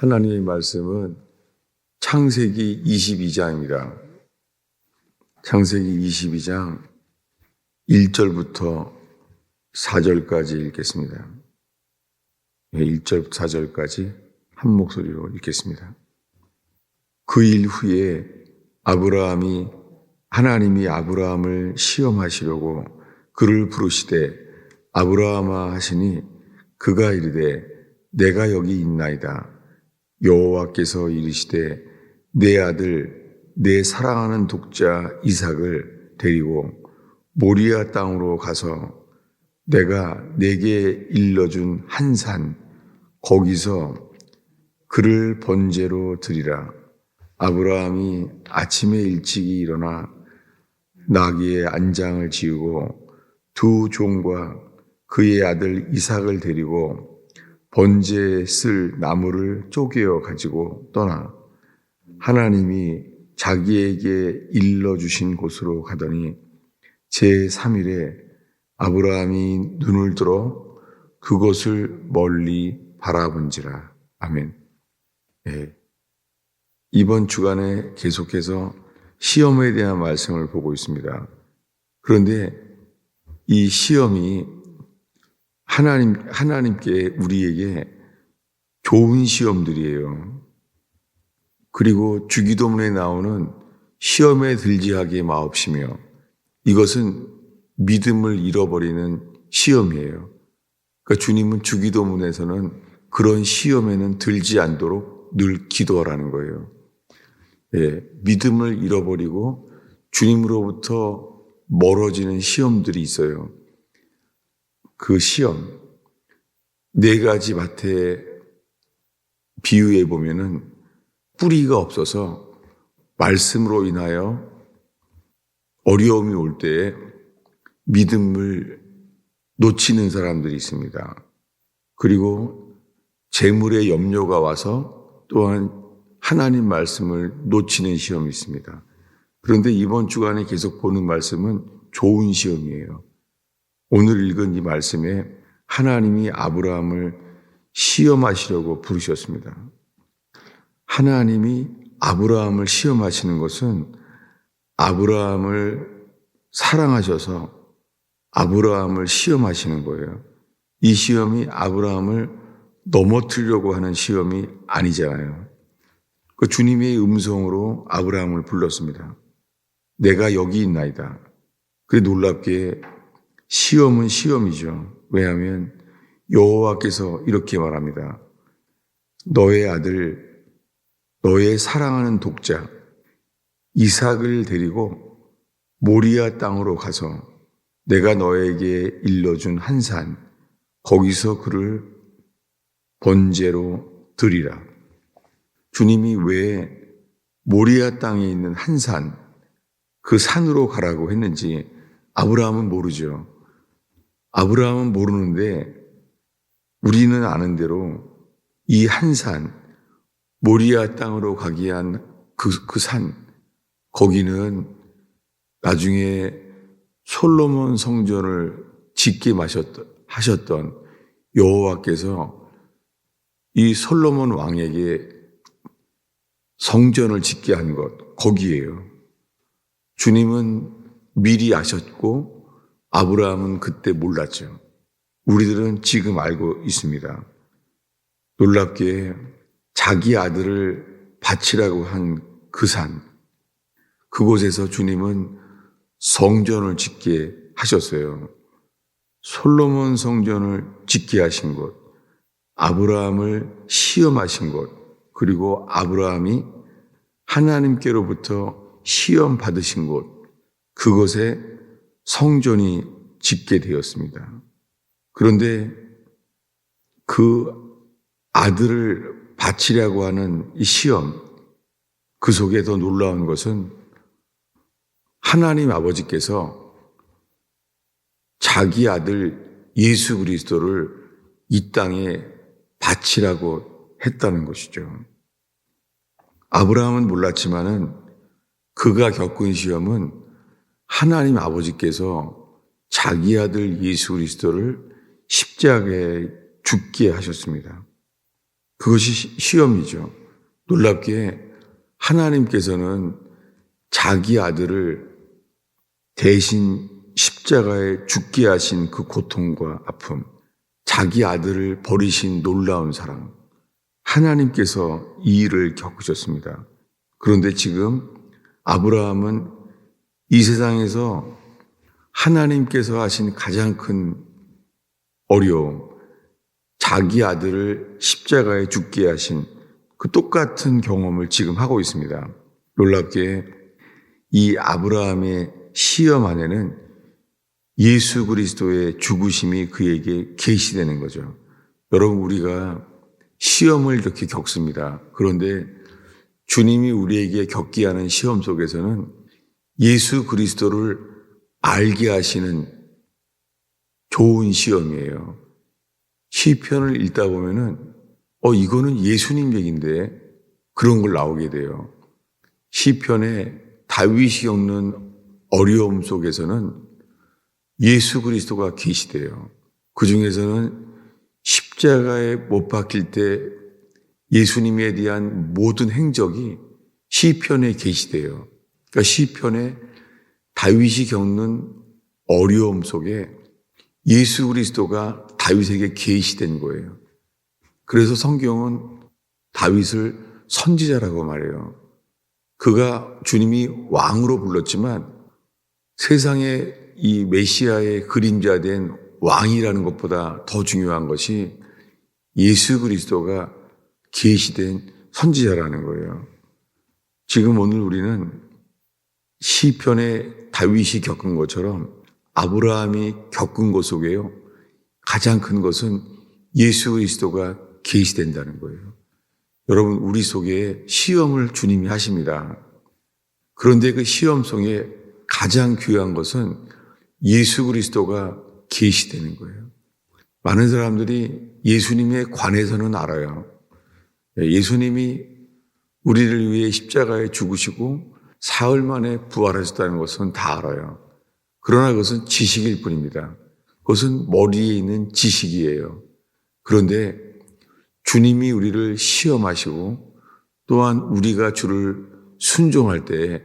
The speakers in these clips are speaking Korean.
하나님의 말씀은 창세기 22장입니다. 창세기 22장 1절부터 4절까지 읽겠습니다. 1절, 4절까지 한 목소리로 읽겠습니다. 그 일 후에 아브라함이 하나님이 아브라함을 시험하시려고 그를 부르시되 아브라함아 하시니 그가 이르되 내가 여기 있나이다. 여호와께서 이르시되 내 아들 내 사랑하는 독자 이삭을 데리고 모리아 땅으로 가서 내가 내게 일러준 한 산 거기서 그를 번제로 드리라. 아브라함이 아침에 일찍이 일어나 나귀의 안장을 지우고 두 종과 그의 아들 이삭을 데리고 번제에 쓸 나무를 쪼개어 가지고 떠나 하나님이 자기에게 일러 주신 곳으로 가더니 제3일에 아브라함이 눈을 들어 그것을 멀리 바라본지라. 아멘. 예. 이번 주간에 계속해서 시험에 대한 말씀을 보고 있습니다. 그런데 이 시험이 하나님, 하나님께 우리에게 좋은 시험들이에요. 그리고 주기도문에 나오는 시험에 들지 하게 마옵시며 이것은 믿음을 잃어버리는 시험이에요. 그러니까 주님은 주기도문에서는 그런 시험에는 들지 않도록 늘 기도하라는 거예요. 예, 믿음을 잃어버리고 주님으로부터 멀어지는 시험들이 있어요. 그 시험, 네 가지 밭에 비유해 보면은 뿌리가 없어서 말씀으로 인하여 어려움이 올 때에 믿음을 놓치는 사람들이 있습니다. 그리고 재물의 염려가 와서 또한 하나님 말씀을 놓치는 시험이 있습니다. 그런데 이번 주간에 계속 보는 말씀은 좋은 시험이에요. 오늘 읽은 이 말씀에 하나님이 아브라함을 시험하시려고 부르셨습니다. 하나님이 아브라함을 시험하시는 것은 아브라함을 사랑하셔서 아브라함을 시험하시는 거예요. 이 시험이 아브라함을 넘어뜨리려고 하는 시험이 아니잖아요. 그 주님의 음성으로 아브라함을 불렀습니다. 내가 여기 있나이다. 그래 놀랍게 시험은 시험이죠. 왜냐하면 여호와께서 이렇게 말합니다. 너의 아들, 너의 사랑하는 독자 이삭을 데리고 모리아 땅으로 가서 내가 너에게 일러준 한 산, 거기서 그를 번제로 드리라. 주님이 왜 모리아 땅에 있는 한 산, 그 산으로 가라고 했는지 아브라함은 모르죠. 아브라함은 모르는데 우리는 아는 대로 이 한 산, 모리아 땅으로 가기 위한 그, 그 산, 거기는 나중에 솔로몬 성전을 짓게 마셨던, 하셨던 여호와께서 이 솔로몬 왕에게 성전을 짓게 한 것, 거기에요. 주님은 미리 아셨고 아브라함은 그때 몰랐죠. 우리들은 지금 알고 있습니다. 놀랍게 자기 아들을 바치라고 한 그 산, 그곳에서 주님은 성전을 짓게 하셨어요. 솔로몬 성전을 짓게 하신 곳, 아브라함을 시험하신 곳, 그리고 아브라함이 하나님께로부터 시험 받으신 곳, 그곳에 성전이 짓게 되었습니다. 그런데 그 아들을 바치려고 하는 이 시험, 그 속에 더 놀라운 것은 하나님 아버지께서 자기 아들 예수 그리스도를 이 땅에 바치라고 했다는 것이죠. 아브라함은 몰랐지만은 그가 겪은 시험은 하나님 아버지께서 자기 아들 예수 그리스도를 십자가에 죽게 하셨습니다. 그것이 시- 시험이죠. 놀랍게 하나님께서는 자기 아들을 대신 십자가에 죽게 하신 그 고통과 아픔, 자기 아들을 버리신 놀라운 사랑, 하나님께서 이 일을 겪으셨습니다. 그런데 지금 아브라함은 이 세상에서 하나님께서 하신 가장 큰 어려움, 자기 아들을 십자가에 죽게 하신 그 똑같은 경험을 지금 하고 있습니다. 놀랍게 이 아브라함의 시험 안에는 예수 그리스도의 죽으심이 그에게 계시되는 거죠. 여러분, 우리가 시험을 이렇게 겪습니다. 그런데 주님이 우리에게 겪게 하는 시험 속에서는 예수 그리스도를 알게 하시는 좋은 시험이에요. 시편을 읽다 보면은 어 이거는 예수님 얘긴데 그런 걸 나오게 돼요. 시편에 다윗이 겪는 어려움 속에서는 예수 그리스도가 계시대요. 그 중에서는 십자가에 못 박힐 때 예수님에 대한 모든 행적이 시편에 계시대요. 그러니까 시편에 다윗이 겪는 어려움 속에 예수 그리스도가 다윗에게 계시된 거예요. 그래서 성경은 다윗을 선지자라고 말해요. 그가 주님이 왕으로 불렀지만 세상에 이 메시아의 그림자 된 왕이라는 것보다 더 중요한 것이 예수 그리스도가 계시된 선지자라는 거예요. 지금 오늘 우리는 시편에 다윗이 겪은 것처럼 아브라함이 겪은 것 속에요. 가장 큰 것은 예수 그리스도가 계시된다는 거예요. 여러분 우리 속에 시험을 주님이 하십니다. 그런데 그 시험 속에 가장 귀한 것은 예수 그리스도가 계시되는 거예요. 많은 사람들이 예수님에 관해서는 알아요. 예수님이 우리를 위해 십자가에 죽으시고 사흘 만에 부활하셨다는 것은 다 알아요. 그러나 그것은 지식일 뿐입니다. 그것은 머리에 있는 지식이에요. 그런데 주님이 우리를 시험하시고 또한 우리가 주를 순종할 때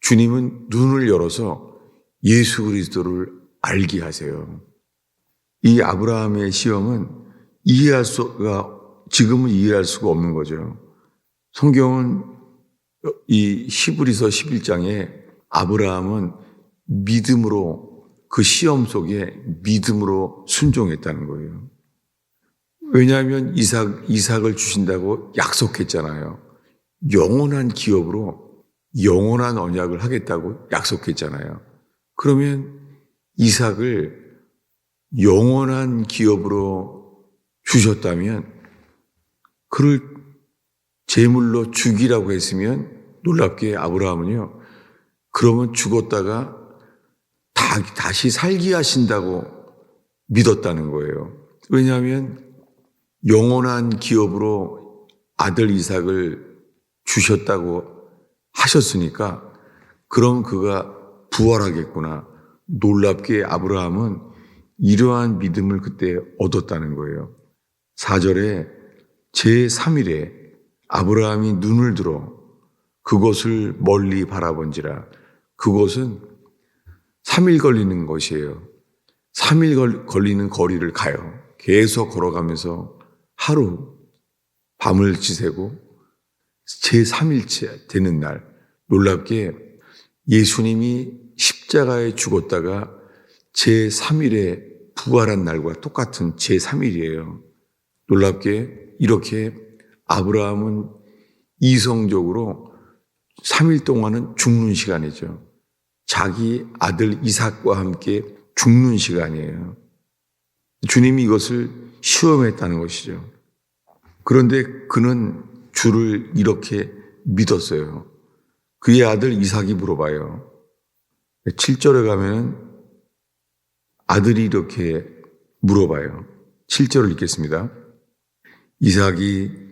주님은 눈을 열어서 예수 그리스도를 알게 하세요. 이 아브라함의 시험은 이해할 수가 지금은 이해할 수가 없는 거죠. 성경은 이 히브리서 11장에 아브라함은 믿음으로 그 시험 속에 믿음으로 순종했다는 거예요. 왜냐하면 이삭, 이삭을 주신다고 약속했잖아요. 영원한 기업으로 영원한 언약을 하겠다고 약속했잖아요. 그러면 이삭을 영원한 기업으로 주셨다면 그를 제물로 죽이라고 했으면 놀랍게 아브라함은요. 그러면 죽었다가 다, 다시 살게 하신다고 믿었다는 거예요. 왜냐하면 영원한 기업으로 아들 이삭을 주셨다고 하셨으니까 그럼 그가 부활하겠구나. 놀랍게 아브라함은 이러한 믿음을 그때 얻었다는 거예요. 4절에 제3일에 아브라함이 눈을 들어 그곳을 멀리 바라본지라 그곳은 3일 걸리는 것이에요. 3일 걸리는 거리를 가요. 계속 걸어가면서 하루 밤을 지새고 제 3일째 되는 날 놀랍게 예수님이 십자가에 죽었다가 제 3일에 부활한 날과 똑같은 제 3일이에요. 놀랍게 이렇게 아브라함은 이성적으로 3일 동안은 죽는 시간이죠. 자기 아들 이삭과 함께 죽는 시간이에요. 주님이 이것을 시험했다는 것이죠. 그런데 그는 주를 이렇게 믿었어요. 그의 아들 이삭이 물어봐요. 7절에 가면 아들이 이렇게 물어봐요. 7절을 읽겠습니다. 이삭이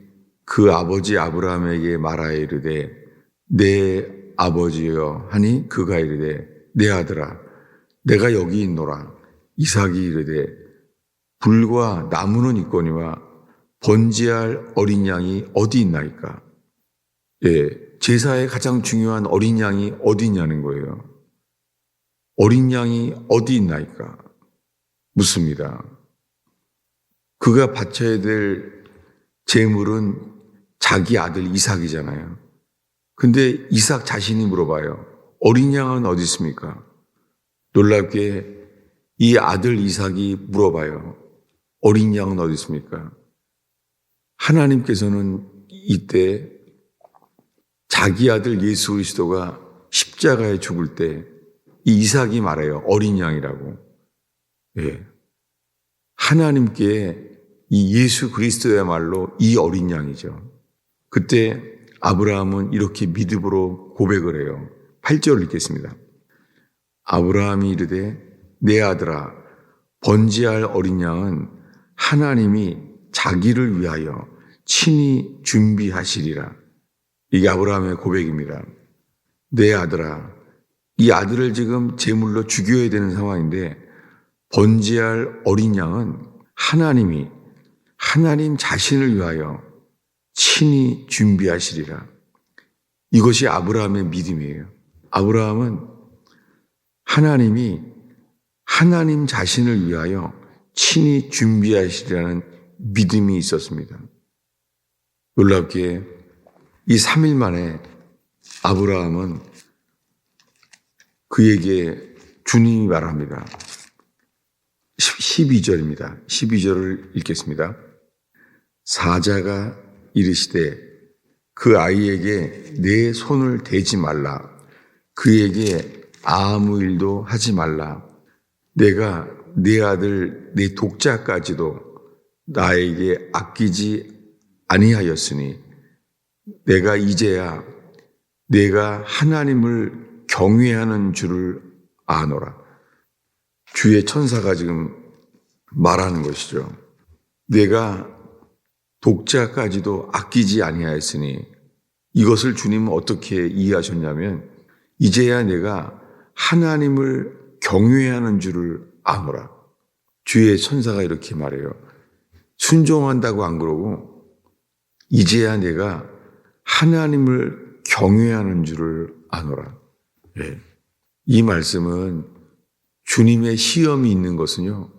그 아버지 아브라함에게 말하여 이르되 내 아버지여 하니 그가 이르되 내 아들아 내가 여기 있노라 이삭이 이르되 불과 나무는 있거니와 번지할 어린 양이 어디 있나이까? 예, 제사의 가장 중요한 어린 양이 어디 있냐는 거예요. 어린 양이 어디 있나이까? 묻습니다. 그가 바쳐야 될 재물은 자기 아들 이삭이잖아요. 근데 이삭 자신이 물어봐요. 어린 양은 어디 있습니까? 놀랍게 이 아들 이삭이 물어봐요. 어린 양은 어디 있습니까? 하나님께서는 이때 자기 아들 예수 그리스도가 십자가에 죽을 때 이 이삭이 말해요. 어린 양이라고. 예. 하나님께 이 예수 그리스도야말로 이 어린 양이죠. 그때 아브라함은 이렇게 믿음으로 고백을 해요. 8절을 읽겠습니다. 아브라함이 이르되 내 아들아 번지할 어린 양은 하나님이 자기를 위하여 친히 준비하시리라. 이게 아브라함의 고백입니다. 내 아들아 이 아들을 지금 제물로 죽여야 되는 상황인데 번지할 어린 양은 하나님이 하나님 자신을 위하여 친히 준비하시리라. 이것이 아브라함의 믿음이에요. 아브라함은 하나님이 하나님 자신을 위하여 친히 준비하시리라는 믿음이 있었습니다. 놀랍게 이 3일 만에 아브라함은 그에게 주님이 말합니다. 12절입니다. 12절을 읽겠습니다. 사자가 이르시되 그 아이에게 내 손을 대지 말라. 그에게 아무 일도 하지 말라. 내가 내 아들 내 독자까지도 나에게 아끼지 아니하였으니 내가 이제야 내가 하나님을 경외하는 줄을 아노라. 주의 천사가 지금 말하는 것이죠. 내가 독자까지도 아끼지 아니하였으니 이것을 주님은 어떻게 이해하셨냐면 이제야 내가 하나님을 경외하는 줄을 아노라. 주의 천사가 이렇게 말해요. 순종한다고 안 그러고 이제야 내가 하나님을 경외하는 줄을 아노라. 네. 이 말씀은 주님의 시험이 있는 것은요,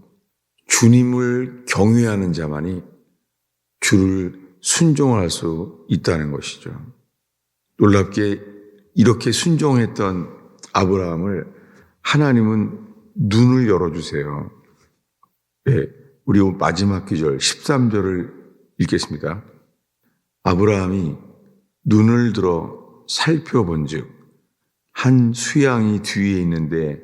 주님을 경외하는 자만이 주를 순종할 수 있다는 것이죠. 놀랍게 이렇게 순종했던 아브라함을 하나님은 눈을 열어주세요. 네, 우리 마지막 기절 13절을 읽겠습니다. 아브라함이 눈을 들어 살펴본 즉, 한 수양이 뒤에 있는데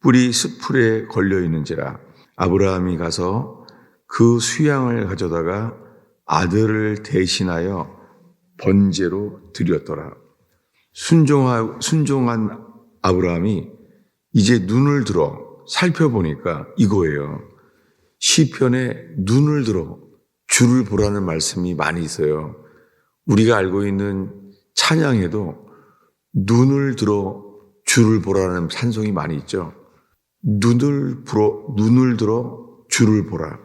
뿔이 스풀에 걸려 있는지라 아브라함이 가서 그 수양을 가져다가 아들을 대신하여 번제로 드렸더라. 순종하, 순종한 아브라함이 이제 눈을 들어 살펴보니까 이거예요. 시편에 눈을 들어 주를 보라는 말씀이 많이 있어요. 우리가 알고 있는 찬양에도 눈을 들어 주를 보라는 찬송이 많이 있죠. 눈을 불어, 눈을 들어 주를 보라.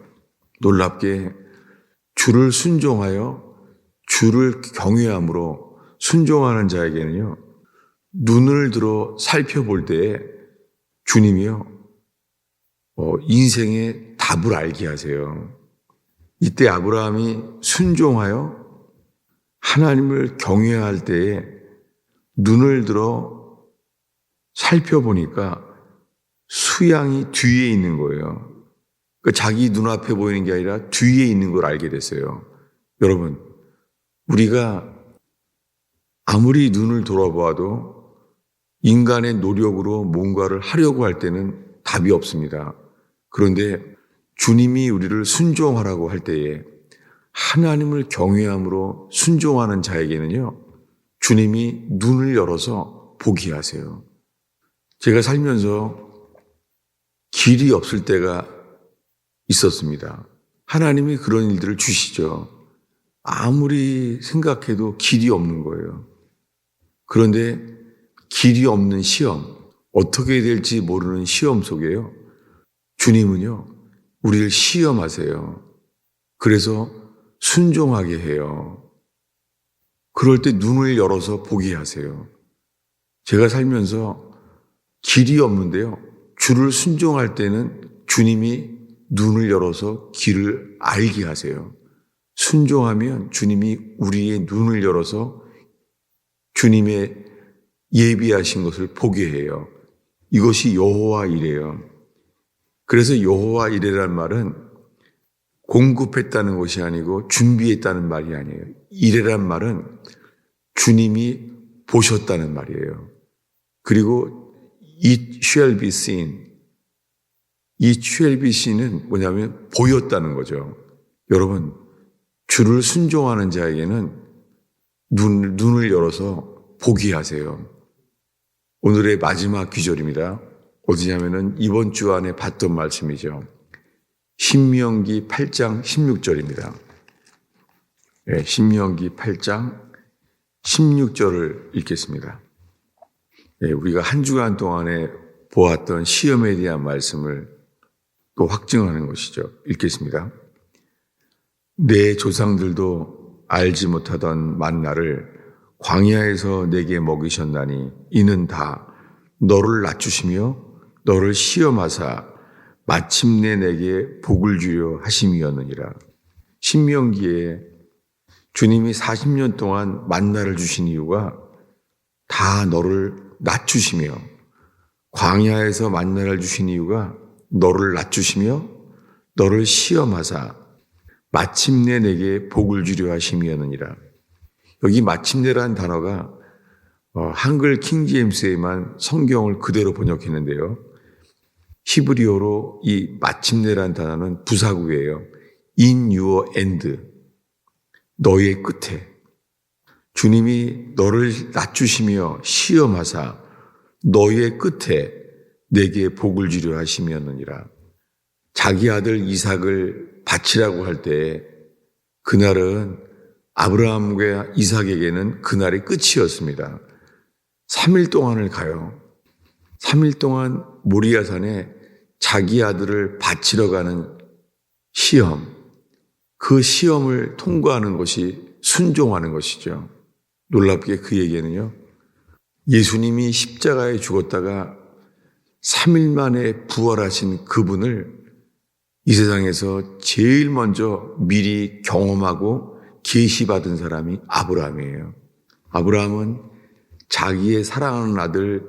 놀랍게 주를 순종하여 주를 경외함으로 순종하는 자에게는요, 눈을 들어 살펴볼 때에 주님이요, 어, 인생의 답을 알게 하세요. 이때 아브라함이 순종하여 하나님을 경외할 때에 눈을 들어 살펴보니까 수양이 뒤에 있는 거예요. 그러니까 자기 눈앞에 보이는 게 아니라 뒤에 있는 걸 알게 됐어요. 여러분, 우리가 아무리 눈을 돌아보아도 인간의 노력으로 뭔가를 하려고 할 때는 답이 없습니다. 그런데 주님이 우리를 순종하라고 할 때에 하나님을 경외함으로 순종하는 자에게는요, 주님이 눈을 열어서 보게 하세요. 제가 살면서 길이 없을 때가 있었습니다. 하나님이 그런 일들을 주시죠. 아무리 생각해도 길이 없는 거예요. 그런데 길이 없는 시험, 어떻게 될지 모르는 시험 속에요. 주님은요, 우리를 시험하세요. 그래서 순종하게 해요. 그럴 때 눈을 열어서 보게 하세요. 제가 살면서 길이 없는데요. 주를 순종할 때는 주님이 눈을 열어서 길을 알게 하세요. 순종하면 주님이 우리의 눈을 열어서 주님의 예비하신 것을 보게 해요. 이것이 여호와 이래요. 그래서 여호와 이래란 말은 공급했다는 것이 아니고 준비했다는 말이 아니에요. 이래란 말은 주님이 보셨다는 말이에요. 그리고 it shall be seen. 이 be seen은 뭐냐면 보였다는 거죠. 여러분, 주를 순종하는 자에게는 눈, 눈을 열어서 보게 하세요. 오늘의 마지막 귀절입니다. 어디냐면은 이번 주 안에 봤던 말씀이죠. 신명기 8장 16절입니다. 네, 신명기 8장 16절을 읽겠습니다. 네, 우리가 한 주간 동안에 보았던 시험에 대한 말씀을 또 확증하는 것이죠. 읽겠습니다. 내 조상들도 알지 못하던 만나를 광야에서 내게 먹이셨나니 이는 다 너를 낮추시며 너를 시험하사 마침내 내게 복을 주려 하심이었느니라. 신명기에 주님이 40년 동안 만나를 주신 이유가 다 너를 낮추시며 광야에서 만나를 주신 이유가 너를 낮추시며 너를 시험하사 마침내 내게 복을 주려 하심이었느니라. 여기 마침내라는 단어가 어, 한글 킹제임스에만 성경을 그대로 번역했는데요. 히브리어로 이 마침내라는 단어는 부사구예요. in your end. 너의 끝에. 주님이 너를 낮추시며 시험하사 너의 끝에 내게 복을 주려 하심이었느니라. 자기 아들 이삭을 바치라고 할때 그날은 아브라함과 이삭에게는 그날이 끝이었습니다. 3일 동안을 가요. 3일 동안 모리아산에 자기 아들을 바치러 가는 시험, 그 시험을 통과하는 것이 순종하는 것이죠. 놀랍게 그에게는요, 예수님이 십자가에 죽었다가 3일 만에 부활하신 그분을 이 세상에서 제일 먼저 미리 경험하고 계시받은 사람이 아브라함이에요. 아브라함은 자기의 사랑하는 아들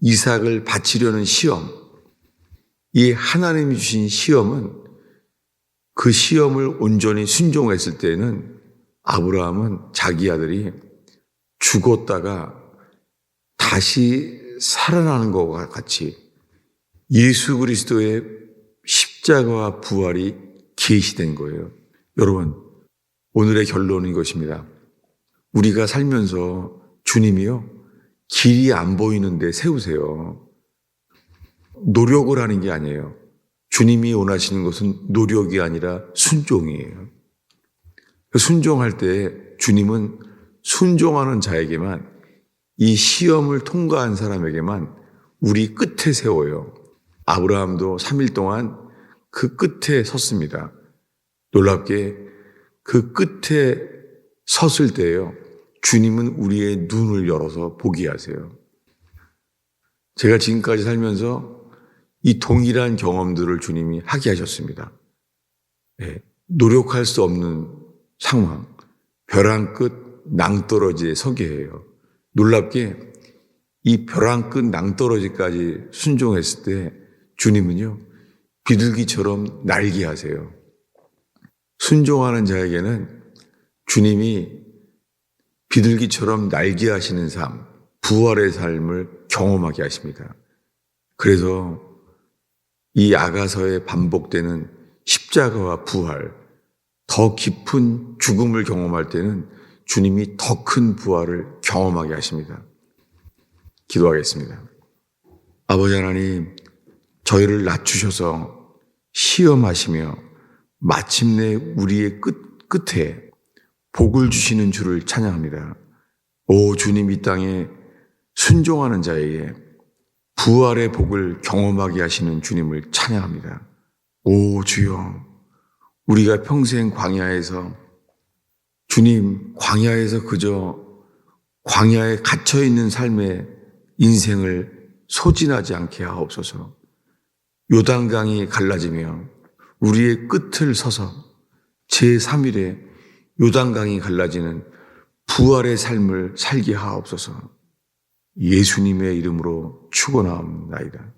이삭을 바치려는 시험, 이 하나님이 주신 시험은 그 시험을 온전히 순종했을 때는 아브라함은 자기 아들이 죽었다가 다시 살아나는 것과 같이 예수 그리스도의 십자가와 부활이 계시된 거예요. 여러분, 오늘의 결론인 것입니다. 우리가 살면서 주님이요, 길이 안 보이는데 세우세요. 노력을 하는 게 아니에요. 주님이 원하시는 것은 노력이 아니라 순종이에요. 순종할 때 주님은 순종하는 자에게만 이 시험을 통과한 사람에게만 우리 끝에 세워요. 아브라함도 3일 동안 그 끝에 섰습니다. 놀랍게 그 끝에 섰을 때요. 주님은 우리의 눈을 열어서 보게 하세요. 제가 지금까지 살면서 이 동일한 경험들을 주님이 하게 하셨습니다. 네, 노력할 수 없는 상황, 벼랑 끝 낭떠러지에 서게 해요. 놀랍게 이 벼랑 끝 낭떠러지까지 순종했을 때 주님은요, 비둘기처럼 날게 하세요. 순종하는 자에게는 주님이 비둘기처럼 날게 하시는 삶, 부활의 삶을 경험하게 하십니다. 그래서 이 아가서에 반복되는 십자가와 부활, 더 깊은 죽음을 경험할 때는 주님이 더 큰 부활을 경험하게 하십니다. 기도하겠습니다. 아버지 하나님, 저희를 낮추셔서 시험하시며 마침내 우리의 끝, 끝에 복을 주시는 주를 찬양합니다. 오 주님 이 땅에 순종하는 자에게 부활의 복을 경험하게 하시는 주님을 찬양합니다. 오 주여 우리가 평생 광야에서 주님, 광야에서 그저 광야에 갇혀 있는 삶의 인생을 소진하지 않게 하옵소서. 요단강이 갈라지며 우리의 끝을 서서 제3일에 요단강이 갈라지는 부활의 삶을 살게 하옵소서. 예수님의 이름으로 축원하옵나이다.